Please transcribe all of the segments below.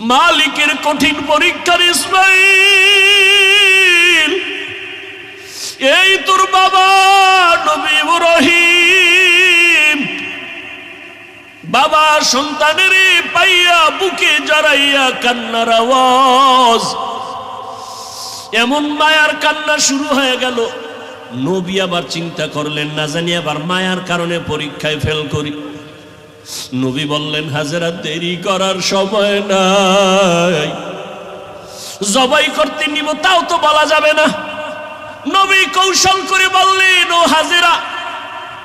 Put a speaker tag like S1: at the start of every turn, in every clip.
S1: মালিকের কঠিন পরীক্ষার ইসমাইল। এই তোর বাবা নবী রহিম বাবা সন্তানের পাইয়া বুকে জড়াইয়া কান্নার আওয়াজ। এমন মায়ার কান্না শুরু হয়ে গেল। নবী আবার চিন্তা করলেন, না জানি আবার মায়ার কারণে পরীক্ষায় ফেল করি। নবী বললেন, হাজারা, দেরি করার সময় নাই। জবাই করতে নিব, তাও তো বলা যাবে না। নবী কৌশল করে বললেন, ও হাজেরা,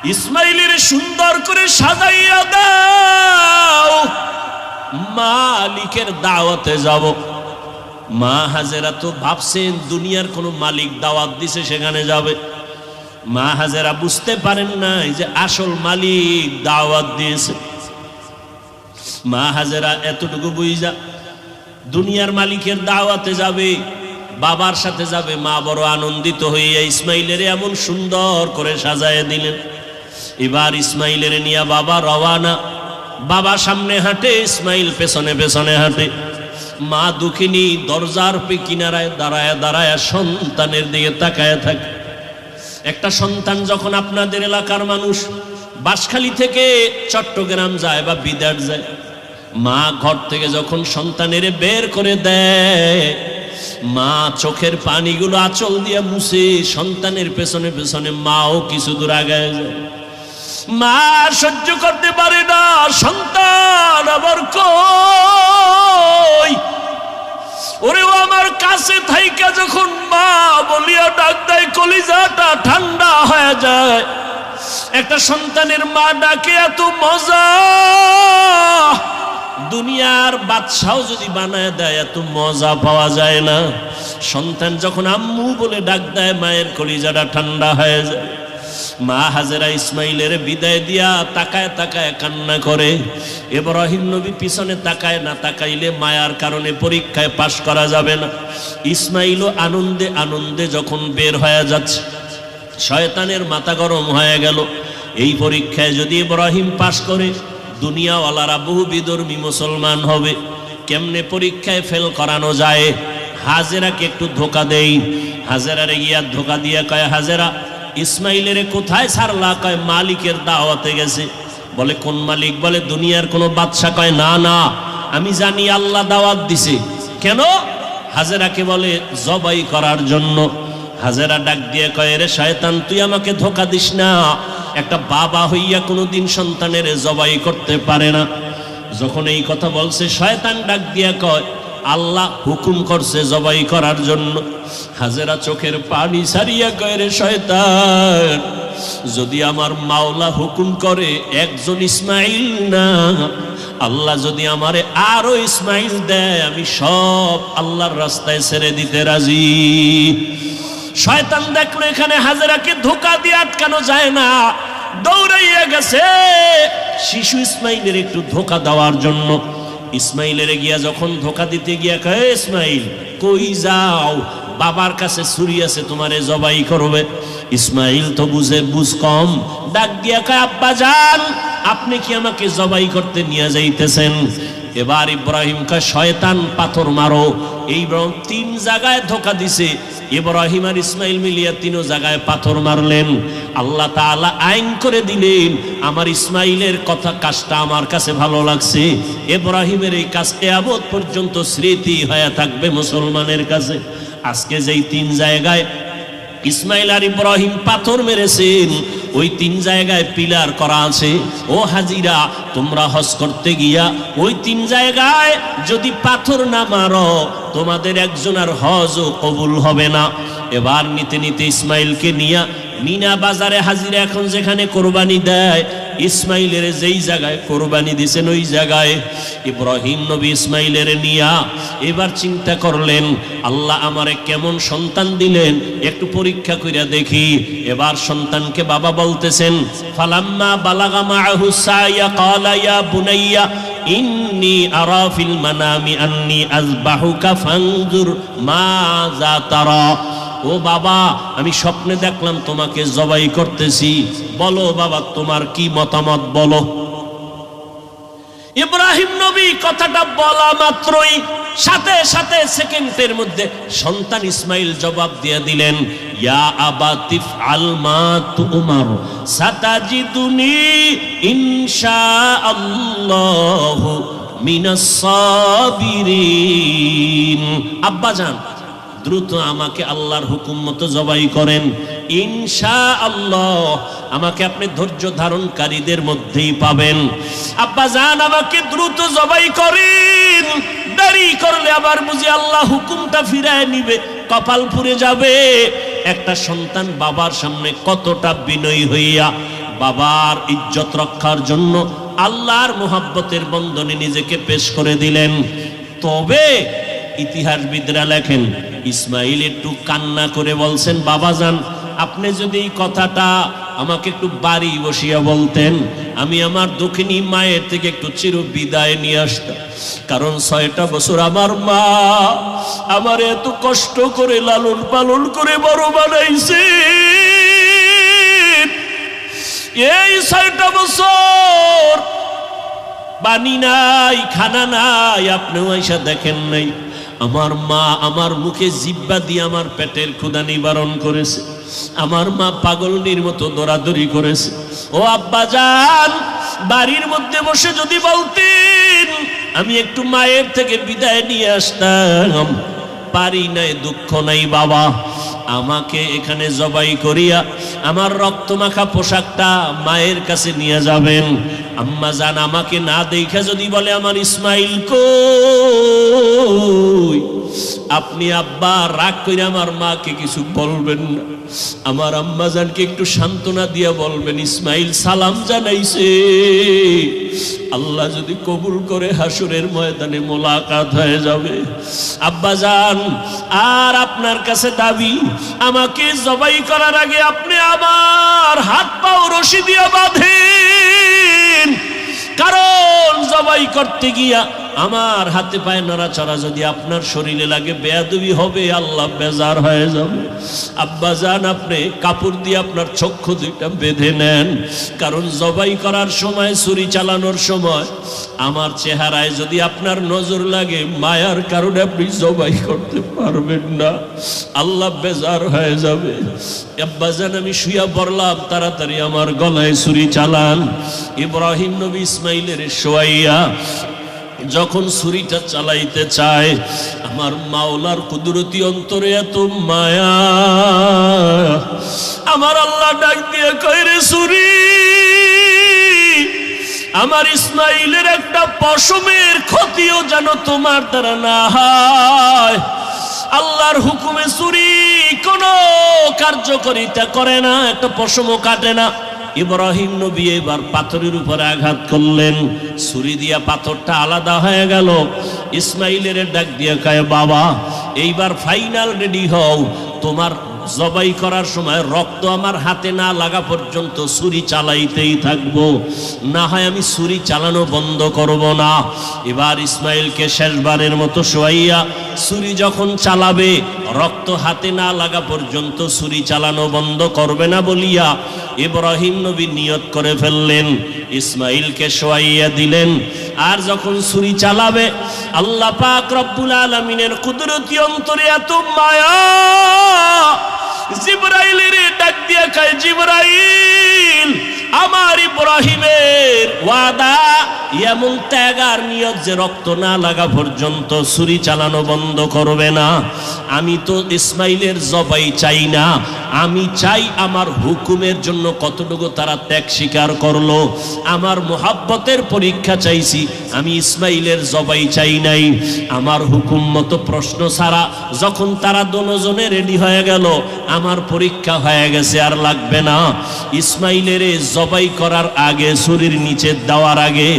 S1: ইসমাইলের সুন্দর করে সাজাইয়া দাও। মালিকের দাওয়াতে যাব। মা হাজেরা তো ভাবছেন, দুনিয়ার কোনো মালিক দাওয়াত দিছে, সেখানে যাবে। মা হাজেরা বুঝতে পারেন নাই যে আসল মালিক দাওয়াত দিয়েছে। মা হাজেরা, এতটুকু বুঝা, দুনিয়ার মালিকের দাওয়াতে যাবে, বাবার সাথে যাবে, মা বড় আনন্দিত হইয়া ইসমাইলের এমন সুন্দর করে সাজায় দিলেন। এবার ইসমাইলের নিয়া বাবা রওয়ানা বাবা সামনে হাঁটে, ইসমাইল পেছনে পেছনে হাঁটে। মা দুঃখিনী দরজার পে কিনারায় দাঁড়ায় দাঁড়ায় সন্তানের দিকে তাকায় থাকে। একটা সন্তান যখন আপনাদের এলাকার মানুষ বাঁশখালী থেকে চট্টগ্রাম যায় বা বিদার যায়। মা ঘর থেকে যখন সন্তানের বের করে দেয়, মা চোখের পানিগুলো আঁচল দিয়ে মুছে সন্তানের পেছনে পেছনে মাও কিছু দূর আগায় যায়। মা সহ্য করতে পারে না, সন্তান আবার কই? ওরে ও আমার কাছে থাইকা যখন মা বলিয়া ডাক দেয়, কলিজাটা ঠান্ডা হয়ে যায়। একটা সন্তানের মা ডাকে, এত মজা! দুনিয়ার বাদশাও যদি বানায় দেয়, এত মজা পাওয়া যায় না। সন্তান যখন আম্মু বলে ডাক দেয়, মায়ের কলিজাটা ঠান্ডা হয়ে যায়। মা হাজেরা ইসমাইলের বিদায় দিয়া তাকায় তাকায় কান্না করে। এব্রাহিম নবী পিছনে তাকায়, না তাকাইলে মায়ার কারণে পরীক্ষায় পাশ করা যাবে না। ইসমাইলও আনন্দে আনন্দে যখন বের হয়ে যাচ্ছে শয়তানের মাথা গরম হয়ে গেল। এই পরীক্ষায় যদি ইব্রাহিম পাশ করে, দুনিয়াওয়ালারা বহু বিধর্মী মুসলমান হবে। কেমনে পরীক্ষায় ফেল করানো যায়? হাজেরাকে একটু ধোকা দেই। হাজেরারে গিয়া ধোকা দিয়ে কয়, হাজেরা, ইসমাইলের কোথায় সারলা? কয়, মালিকের দাওয়াতে গেছে। বলে, কোন মালিক? বলে, দুনিয়ার কোনো বাদশা কয়, না না, আমি জানি আল্লাহ দাওয়াত দিছে। কেন? হাজেরাকে বলে, জবাই করার জন্য। হাজেরা ডাক দিয়ে কয়, রে শয়তান, তুই আমাকে ধোকা দিস না। একটা বাবা হইয়া কোনোদিন সন্তানের জবাই করতে পারে না। যখন এই কথা বলছে, শয়তান ডাক দিয়া কয়, আল্লাহ হুকুম করছে জবাই করার জন্য। হাজেরা চোখের পানি সারিয়া কয়, রে শয়তান, যদি আমার মাওলা হুকুম করে একজন ইসমাইল না, আল্লাহ যদি আমারে আরও ইসমাইল দেয়, আমি সব আল্লাহর রাস্তায় ছেড়ে দিতে রাজি। শয়তান দেখল এখানে হাজেরাকে ধোকা দিয়ে আটকানো যায় না। দৌড়াইয়া গেছে। শিশু ইসমাইলের একটু ধোকা দেওয়ার জন্য। ইসমাইলের গিয়া যখন ধোকা দিতে গিয়া কয়ে ইসমাইল, কই যাও? বাবার কাছে ছুরি আছে, তোমারে জবাই করবে। ইসমাইল তো বুঝে, বুঝ কম। ডাক দিয়া কয়, আব্বা যান, আপনি কি আমাকে জবাই করতে নিয়ে যাইতেছেন? এবার ইব্রাহিম কয়, শয়তান, পাথর মারো। এই তিন জায়গায় ধোকা দিছে। ইব্রাহিম আর ইসমাইল মিলিয়া তিনও জায়গায় পাথর মারলেন। আল্লাহ তাআলা আইন করে দিলেন, আমার ইসমাইলের কথা, কাজটা আমার কাছে ভালো লাগছে। ইব্রাহিমের এই কাজ কেয়ামত পর্যন্ত স্মৃতি হয়ে থাকবে মুসলমানের কাছে। আজকে যেই তিন জায়গায় ইসমাইল আর ইব্রাহিম পাথর মেরেছেন। ওই তিন জায়গায় পিলার করা আছে। ও হাজিরা, তোমরা হজ করতে গিয়া ওই তিন জায়গায় যদি পাথর না মারো, তোমাদের একজন আর হজ ও কবুল হবে না। এবার নিতে নিতে ইসমাইলকে নিয়া মিনা বাজারে হাজিরা এখন যেখানে কোরবানি দেয় ইসমাইলের যেই জায়গায় কোরবানি দিছেন, ওই জায়গায় ইব্রাহিম নবী ইসমাইলের নিয়া। এবার চিন্তা করলেন, আল্লাহ আমারে কেমন সন্তান দিলেন? একটু পরীক্ষা করিয়া দেখি। এবার সন্তানকে বাবা বলতেছেন, ফালাম্মা বালাগা মাআহু সাইয়া ক্বালা ইয়া বুনাইয়া, ইন্নি আরা ফিল মানামি আন্নি আযবাহুকা ফানজুর মাযা তারা। ও বাবা, আমি স্বপ্নে দেখলাম তোমাকে জবাই করতেছি। বলো বাবা, তোমার কি মতামত বলো? ইব্রাহিম নবী কথাটা বলা মাত্রই সাথে সাথে সেকেন্ডের মধ্যে সন্তান ইসমাইল জবাব দিয়ে দিলেন, ইয়া আবাতিফ আল মা তুমার, সাতাজিদুনি ইনশাআল্লাহ মিনাস সাবিরিন। আব্বা জান দ্রুত আমাকে আল্লাহর হুকুম মতো জবাই করেন। ইনশা আল্লাহ আমাকে আপনি ধৈর্য ধারণকারীদের মধ্যেই পাবেন। আব্বা জান, আমাকে দ্রুত জবাই করেন। দেরি করলে আবার বুঝি আল্লাহ হুকুমটা ফিরায় নিবে, কপাল পুড়ে যাবে। একটা সন্তান বাবার সামনে কতটা বিনয়ী হইয়া বাবার ইজ্জত রক্ষার জন্য আল্লাহর মোহাব্বতের বন্ধনে নিজেকে পেশ করে দিলেন। তবে ইতিহাসবিদরা লেখেন, ইসমাইল একটু কান্না করে বলছেন, বাবা যান, আপনি যদি এই কথাটা আমাকে একটু বাড়ি বসিয়া বলতেন, আমি আমার দক্ষিণী মায়ের থেকে একটু চির বিদায় নিয়ে আসতাম। কারণ ছয়টা বছর আমার মা আমার এত কষ্ট করে লালন পালন করে বড় বানাইছে এই ছয়টা বছর পানি নাই, খানা নাই, আপনিও এসে দেখেন নাই। আমার মা আমার মুখে জিব্বা দিয়ে আমার পেটের ক্ষুদা নিবারণ করেছে। আমার মা পাগলনির মতো দরাদরি করেছে। ও আব্বা যান বাড়ির মধ্যে বসে যদি বলতেন, আমি একটু মায়ের থেকে বিদায় নিয়ে আসতাম। পারি নাই, দুঃখ নাই বাবা। আমাকে এখানে জবাই করিয়া আমার রক্তমাখা পোশাকটা মায়ের কাছে নিয়ে যাবেন। আম্মা জান আমাকে না দেখে যদি বলে আমার ইসমাইল কই? আপনি আব্বা, রাগ করে আমার মাকে কিছু বলবেন না। আমার আম্মা জানকে একটু সান্ত্বনা দিয়া বলবেন, ইসমাইল সালাম জানাইছে। আল্লাহ যদি কবুল করে হাসুরের ময়দানে মোলাকাত হয়ে যাবে। আব্বা যান আর আপনার কাছে দাবি, আমাকে জবাই করার আগে আপনি আমার হাত পাও রশি দিয়ে বাঁধেন। কারণ জবাই করতে গিয়া আমার হাতে পায়ে নড়াচড়া যদি আপনার শরীরে লাগে, বেয়াদবি হবে, আল্লাহ বেজার হয়ে যাবে। আব্বা যান, আপনি কাপড় দিয়ে আপনার চক্ষু দুইটা বেঁধে নেন। কারণ জবাই করার সময়, ছুরি চালানোর সময় আমার চেহারায় যদি আপনার নজর লাগে, মায়ার কারণে আপনি জবাই করতে পারবেন না। আল্লাহ বেজার হয়ে যাবে। আব্বাজান আমি শুয়া পড়লাম, তাড়াতাড়ি আমার গলায় ছুরি চালান। ইব্রাহিম নবী ইসমাইলের শোয়াইয়া যখন ছুরিটা চালাইতে চায়, আমার মাওলার কুদরতি অন্তরে এত মায়া। আমার আল্লাহ ডাক দিয়ে কইরে ছুরি, আমার ইসমাইলের একটা পশমের ক্ষতিও যেন তোমার দ্বারা না হয়। আল্লাহর হুকুমে চুরি কোনো কার্যকরিতা করে না, একটা পশমও কাটে না। ইব্রাহিম নবী এবার পাথরের উপরে আঘাত করলেন। ছুরি দিয়া পাথরটা আলাদা হয়ে গেল। ইসমাইলের ডাক দিয়ে কায়, বাবা, এইবার ফাইনাল রেডি হও। তোমার জবাই করার সময় রক্ত আমার হাতে না লাগা পর্যন্ত ছুরি চালাইতেই থাকব। না হয় আমি ছুরি চালানো বন্ধ করব না। এবার ইসমাইলকে শেষবারের মতো শোয়াইয়া ছুরি যখন চালাবে, রক্ত হাতে না লাগা পর্যন্ত ছুরি চালানো বন্ধ করবে না বলিয়া ইব্রাহিম নবী নিয়ত করে ফেললেন। ইসমাইলকে শোয়াইয়া দিলেন। আর যখন ছুরি চালাবে, আল্লাহ পাক রব্বুল আলমিনের কুদরতি অন্তরে এত মায়া জিব্রাইলের ডাক দিয়া খায় জিব্রাইল আমার ইব্রাহিমের ওয়াদা, এমন ত্যাগ আর নিয়ত যে রক্ত না লাগা পর্যন্ত ছুরি চালানো বন্ধ করবে না। আমি তো ইসমাইলের জবাই চাই না। আমি চাই আমার হুকুমের জন্য কতটুকু তারা ত্যাগ স্বীকার করল। আমার মোহাব্বতের পরীক্ষা চাইছি, আমি ইসমাইলের জবাই চাই নাই। আমার হুকুম মতো প্রশ্ন ছাড়া যখন তারা দোনোজনে রেডি হয়ে গেল, আমার পরীক্ষা হয়ে গেছে আর লাগবে না। ইসমাইলের জবাই করার আগে শরীর নিচে দেওয়ার আগে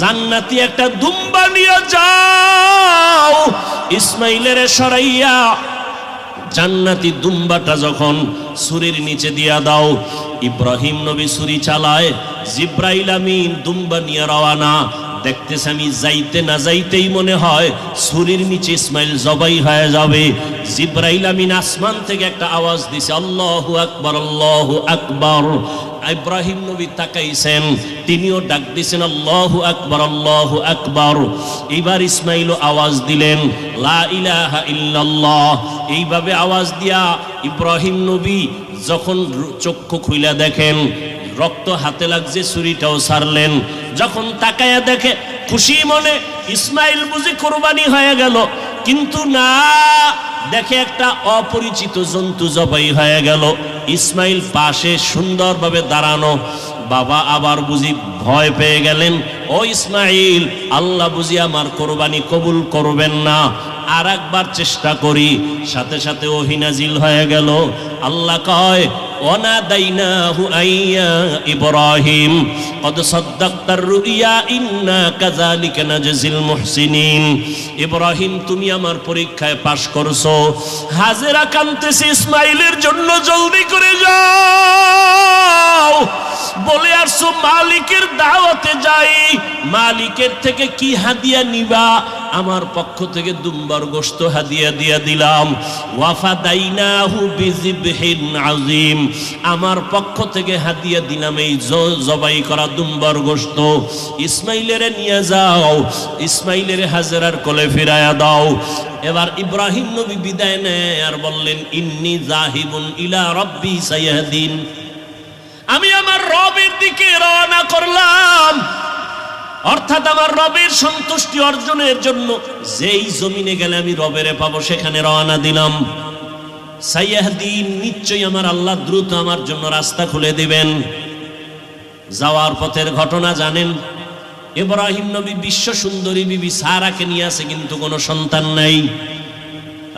S1: জান্নাতি একটা দুম্বা নিয়ে যাও। ইসমাইলের সরাইয়া জান্নাতি দুম্বাটা যখন সুরির নিচে দিয়া দাও, ইব্রাহিম নবী সুরি চালায়, জিব্রাইল আমিন দুম্বা নিয়ে রওয়ানা দেখতেছে আমি যাইতে না যাইতেই মনে হয় সুরির নিচে ইসমাইল জবাই হয়ে যাবে। জিব্রাইল আমিন আসমান থেকে একটা আওয়াজ দিছে, আল্লাহু আকবার আল্লাহু আকবার। ইব্রাহিম নবী তাকাইছেন, তিনিও ডাক দিছেন, আল্লাহু আকবার আল্লাহু আকবার। এইবার ইসমাইল আওয়াজ দিলেন, লা ইলাহা ইল্লাল্লাহ। এইভাবে আওয়াজ দিয়া ইব্রাহিম নবী যখন চক্ষু খুইলা দেখেন, রক্ত হাতে লাগছে, ছুরিটাও সারলেন। যখন তাকায়া দেখে, খুশি মনে ইসমাইল বুঝি কোরবানি হয়ে গেল। কিন্তু না, দেখে একটা অপরিচিত জন্তু জবাই হয়ে গেল। ইসমাইল পাশে সুন্দরভাবে দাঁড়ানো। বাবা আবার বুঝি ভয় পেয়ে গেলেন, ও ইসমাইল, আল্লাহ বুঝি আমার কোরবানি কবুল করবেন না। আর একবার চেষ্টা করি। সাথে সাথে ওহিনাজিল হয়ে গেল। আল্লাহ কয় ওনাদাইনাহু আইয়া ইব্রাহিম قد صدقت الرؤيا إنا كذلك نجزي المحسنين ইব্রাহিম তুমি আমার পরীক্ষায় পাশ করছো হাজেরা কানতেছে ইসমাইলের জন্য জলদি করে যাও বলে আসছো মালিকের দাওয়াতে যাই মালিকের থেকে কি হাদিয়া নিবা আমার পক্ষ থেকে দুম্বার গোস্ত হাদিয়া দিয়া দিলাম। ওয়াফা দাইনাহু বিজিবহিন আজিম আমার পক্ষ থেকে হাদিয়া দিলাম এই জবাই করা দুম্বার গোস্ত ইসমাইলের নিয়ে যাও। ইসমাইলের হাজারার কোলে ফিরায়া দাও। এবার ইব্রাহিম নবী বিদায় নেয় আর বললেন, ইন্নি জাহিবুন ইলা রব্বি সাইয়াদিন আমি আমার রবের দিকে রওনা করলাম। অর্থাৎ আমার রবের সন্তুষ্টি অর্জনের জন্য যেই জমিনে গেলে আমি রবের পাবো, সেখানে রওনা দিলাম। সাইয়াহদিন নিশ্চয়ই আমার আল্লাহ দ্রুত আমার জন্য রাস্তা খুলে দিবেন। যাওয়ার পথের ঘটনা জানেন। ইব্রাহিম নবী বিশ্ব সুন্দরী বিবি সারাকে নিয়ে আসে, কিন্তু কোনো সন্তান নাই।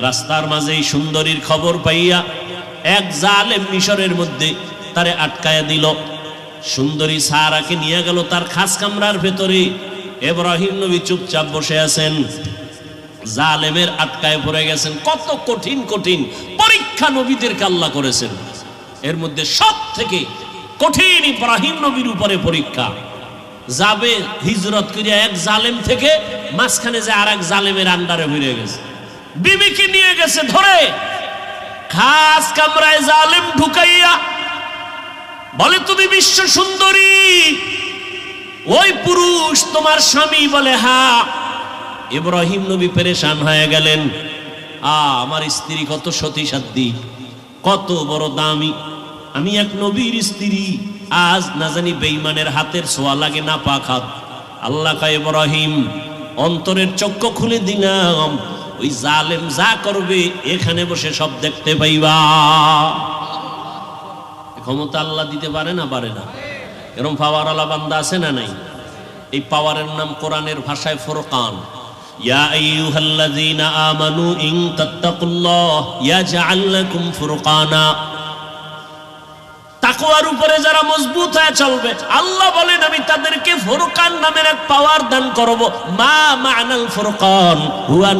S1: রাস্তার মাঝে এই সুন্দরীর খবর পাইয়া এক জালেম মিশরের মধ্যে তারে আটকায়া দিল। সুন্দরী সারাকে নিয়ে গেল তার খাস কামরার ভেতরে। এব্রাহিম নবী চুপচাপ বসে আছেন। জালেমের আটকায় পড়ে গেছেন। কত কঠিন কঠিন পরীক্ষা নবীদেরকে আল্লাহ করেছেন। এর মধ্যে সব থেকে কঠিন ইব্রাহিম নবীর উপরে পরীক্ষা। যাবে হিজরত করিয়া এক জালেম থেকে মাঝখানে যে আর এক জালেমের আন্ডারে ফিরে গেছে। বিবিকে নিয়ে গেছে ধরে। খাস কামরায় জালেম ঢুকাইয়া বলে, তুমি বিশ্ব সুন্দরী। ওই পুরুষ তোমার স্বামী বলে, হা, ইব্রাহিম নবী পেরেশান হয়ে গেলেন। আ, আমার স্ত্রী কত সতী সাধ্যী কত বড় দামি। আমি এক নবীর স্ত্রী, আজ না জানি বেইমানের হাতের সোয়া লাগে না পাখাত। আল্লাহ কা ইব্রাহিম, অন্তরের চক্ষু খুলে দিলাম। ওই জালেম যা করবে, এখানে বসে সব দেখতে পাইবা। ক্ষমতা আল্লাহ দিতে পারে না পারে না। এরকম পাওয়ার আলা বান্দা আছে না নাই? এই পাওয়ারের নাম কোরআনের ভাষায় ফোরকান। উপরে যারা মজবুত চলবে, আল্লাহ তাদেরকে নামের এক পাওয়ার দান করব। মা মা'নাল ফুরকান, হুয়া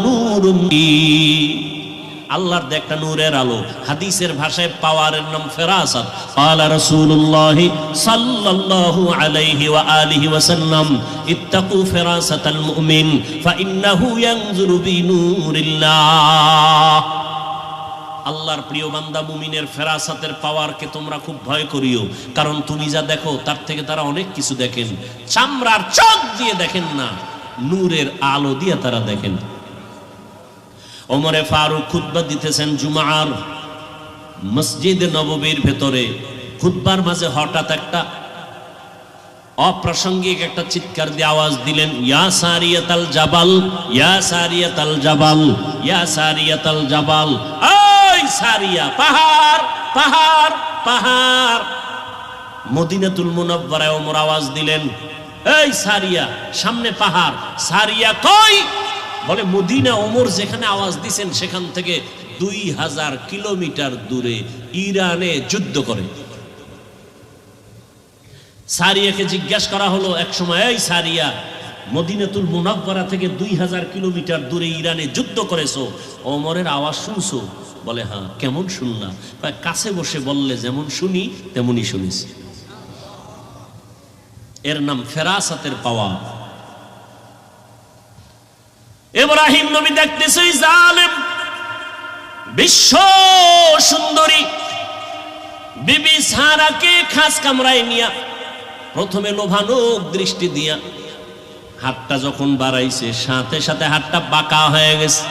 S1: আল্লাহর একটা নূরের আলো, হাদিসের ভাষায় পাওয়ারের নাম ফেরাসাত। আলা রাসূলুল্লাহ সাল্লাল্লাহু আলাইহি ওয়া আলিহি ওয়া সাল্লাম, ইত্তাকু ফেরাসাতাল মুমিন, ফাইন্নাহু ইয়ানজুরু বিনূরিল্লাহ। আল্লাহর প্রিয় বান্দা, মুমিনের ফেরাসাতের পাওয়ারকে তোমরা খুব ভয় করিও, কারণ তুমি যা দেখো, তার থেকে তারা অনেক কিছু দেখেন। চামড়ার চোখ দিয়ে দেখেন না, নূরের আলো দিয়ে তারা দেখেন। ওমরে ফারুক খুতবা দিতেছেন জুমার মসজিদ নববীর ভেতরে। খুতবার মাঝে হঠাৎ একটা অপ্রাসঙ্গিক একটা চিৎকার দিয়ে আওয়াজ দিলেন, ইয়া সারিয়াতাল জাবাল, ইয়া সারিয়াতাল জাবাল, ইয়া সারিয়াতাল জাবাল, ওই সারিয়া, পাহাড় পাহাড় পাহাড়। মদিনাতুল মুনাব্বারায় ওমর আওয়াজ দিলেন, এই সারিয়া, সামনে পাহাড়, সারিয়া কই? বলে, মদিনা ওমর যেখানে আওয়াজ দিছেন, সেখান থেকে দুই হাজার কিলোমিটার দূরে ইরানে যুদ্ধ করে। সারিয়াকে জিজ্ঞাসা করা হলো এক সময়, এই সারিয়া, মদিনাতুল মুনাব্বারা থেকে দুই হাজার কিলোমিটার দূরে ইরানে যুদ্ধ করেছ। ওমরের আওয়াজ শুনছো? বলে হ্যাঁ কেমন শুনলা কাছে বসে বললে যেমন শুনি, তেমনই শুনেছি। এর নাম ফেরাসাতের পাওয়া। ইব্রাহিম নবী দেখতেছে জালেম, বিশ্ব সুন্দরী। বিবি সারাকে খাস কামরায় নিয়া, প্রথমে লোভানোক দৃষ্টি দিয়া, হাতটা যখন বাড়াইছে, সাথে সাথে হাতটা বাঁকা হয়ে গেছে।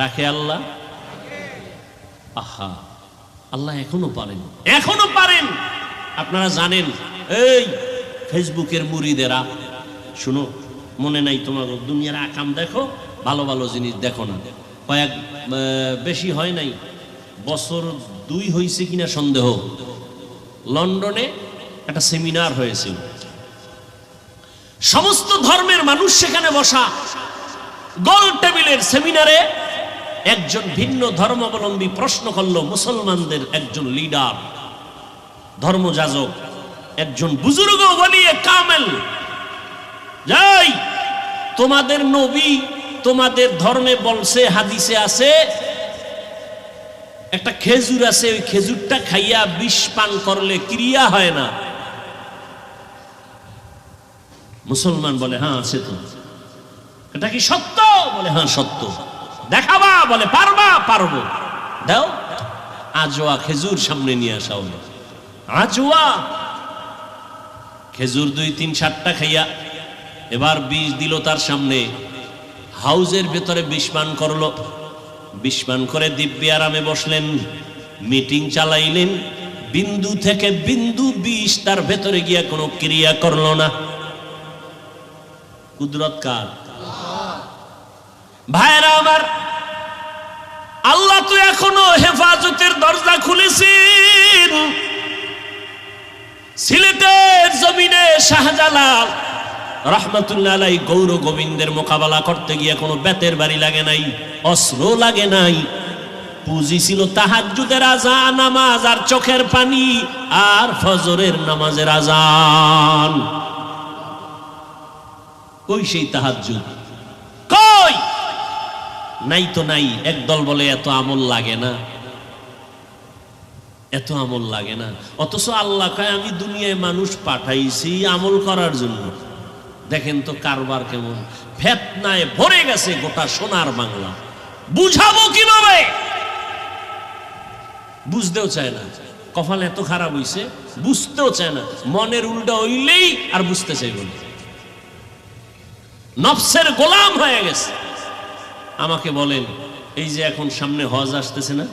S1: রাখে আল্লাহ? আহা, আল্লাহ এখনও পারেন। এখনও পারেন। আপনারা জানেন, এই ফেসবুকের মুড়িদেরা শুনো মনে নাই তোমার দুনিয়ার আকাম দেখো, ভালো ভালো জিনিস দেখো না। কয়েক বেশি হয় নাই, বছর দুই হয়েছে কিনা সন্দেহ। লন্ডনে একটা সেমিনার হয়েছিল। সমস্ত ধর্মের মানুষ সেখানে বসা। গোল টেবিলের সেমিনারে একজন ভিন্ন ধর্মাবলম্বী প্রশ্ন করল, মুসলমানদের একজন লিডার ধর্মযাজক, একজন বুজুর্গ বলিয়ে কামেল যাই। তোমাদের নবী তোমাদের ধর্মে বলছে, হাদিসে আছে, একটা খেজুর আছে, ওই খেজুরটা খাইয়া বিষ পান করলে ক্রিয়া হয় না। মুসলমান বলে হ্যাঁ আছে তো। এটা কি সত্য? বলে হ্যাঁ সত্য। দেখাবা, বলে, পারবা, পারব। দাও। আজোয়া খেজুর সামনে নিয়ে আসা হলো। আজোয়া। খেজুর দুই, তিন, সাতটা খাইয়া এবার বিষ দিল তার সামনে। হাউজের ভেতরে বিষ পান করল। বিষ পান করে দিব্যি আরামে বসলেন। মিটিং চালাইলেন। বিন্দু থেকে বিন্দু বিষ তার ভেতরে গিয়া কোনো ক্রিয়া করল না। কুদরত কার? ভাইরা আমার, আল্লাহ তো এখনও হেফাজতের দরজা খুলেছেন। সিলেটের জমিনে শাহজালাল রহমতুল্লাহ আলাই গৌর গোবিন্দের মোকাবেলা করতে গিয়ে কোনো বেতের বাড়ি লাগে নাই অস্ত্র লাগে নাই। পুঁজি ছিল তাহাজ্জুদের আজা নামাজ আর চোখের পানি আর ফজরের নামাজের আজান। কই সেই তাহাজ্জুদ। কই? নাই তো নাই, একদল বলে এত আমল লাগে না। এত আমল লাগে না। অথচ আল্লাহ কয়, আমি দুনিয়ায় মানুষ পাঠাইছি আমল করার জন্য। দেখেন তো কারবার কেমন। ফেতনায় ভরে গেছে গোটা সোনার বাংলা। বুঝাবো কীভাবে? বুঝতেও চায় না। কপাল এত খারাপ হইছে, বুঝতেও চায় না। মনের উল্টা হইলেই আর বুঝতে চাইব না। নফসের গোলাম হয়ে গেছে। আমাকে বলেন, এই যে এখন সামনে হজ আসতেছে না?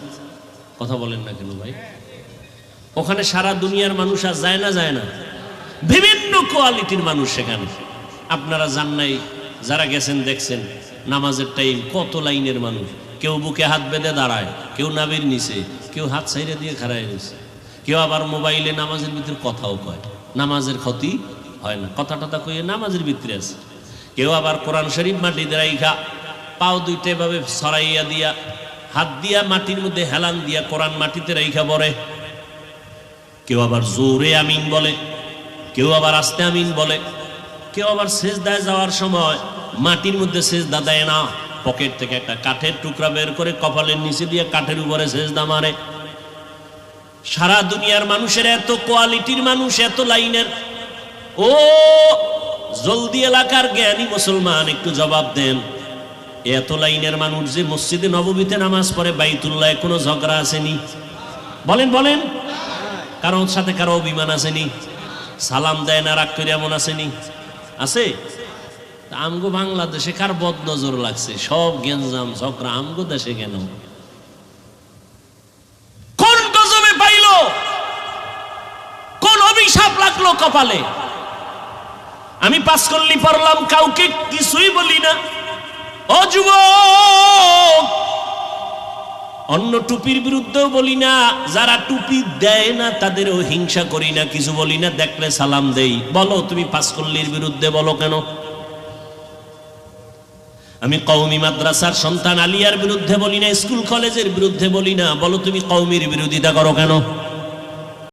S1: কথা বলেন না কেন ভাই? ওখানে সারা দুনিয়ার মানুষ আর যায় না যায় না। বিভিন্ন কোয়ালিটির মানুষ সেখানে। আপনারা জান নাই, যারা গেছেন দেখছেন, নামাজের টাইম কত লাইনের মানুষ। কেউ বুকে হাত বেঁধে দাঁড়ায়, কেউ নাবির নিচে, কেউ হাত সাইডে দিয়ে খাড়ায় রয়েছে। কেউ আবার মোবাইলে নামাজের ভিতরে কথাও কয়। নামাজের ক্ষতি হয় না। কথা টথা কইয়ে নামাজের ভিতরে আছে। কেউ আবার কোরআন শরীফ মাটিতে রাইখা, পাও দুইটা এভাবে সরাইয়া দিয়া, হাত দিয়া মাটির মধ্যে হেলান দিয়া কোরআন মাটিতে রাইখা পড়ে। কেউ আবার জোরে আমিন বলে, কেউ আবার আস্তে আমিন বলে। কেউ আবার শেষ দায় যাওয়ার সময় মাটির মধ্যে শেষ দা দেয় না। পকেট থেকে একটা কাঠের টুকরা বের করে কপালের নিচে দিয়ে কাঠের উপরে শেষ দা মারে। সারা দুনিয়ার মানুষের এত কোয়ালিটির মানুষ, এত লাইনের। ও, জলদি এলাকার জ্ঞানী মুসলমান, একটু জবাব দেন। এত লাইনের মানুষ যে মসজিদে নবমীতে নামাজ পড়ে, বাইতুল্লাহ কোনো ঝগড়া আসেনি? বলেন বলেন। কারোর সাথে কারও অভিমান আসেনি? সালাম দেয় না, রাগ করে এমন আসেনি? আছে? আমগো বাংলাদেশে কার বদ নজর লাগছে? সব গেঞ্জাম, ঝগড়া, আমগো দেশে কেন? কোন গজবে পাইল? কোন অভিশাপ লাগল কপালে? আমি পাস করলি পারলাম, কাউকে কিছুই বলি না। ও যুবক! অন্য টুপির বিরুদ্ধেও বলি না, যারা টুপি দেয় না, তাদেরও হিংসা করি না, কিছু বলি না, দেখলে সালাম দেই। বলো, তুমি পাসকল্লির বিরুদ্ধে বলো কেন? আমি কৌমি মাদ্রাসার সন্তান আলিয়ার বিরুদ্ধে বলি না, স্কুল কলেজের বিরুদ্ধে বলি না, বলো তুমি কৌমির বিরোধিতা করো কেন?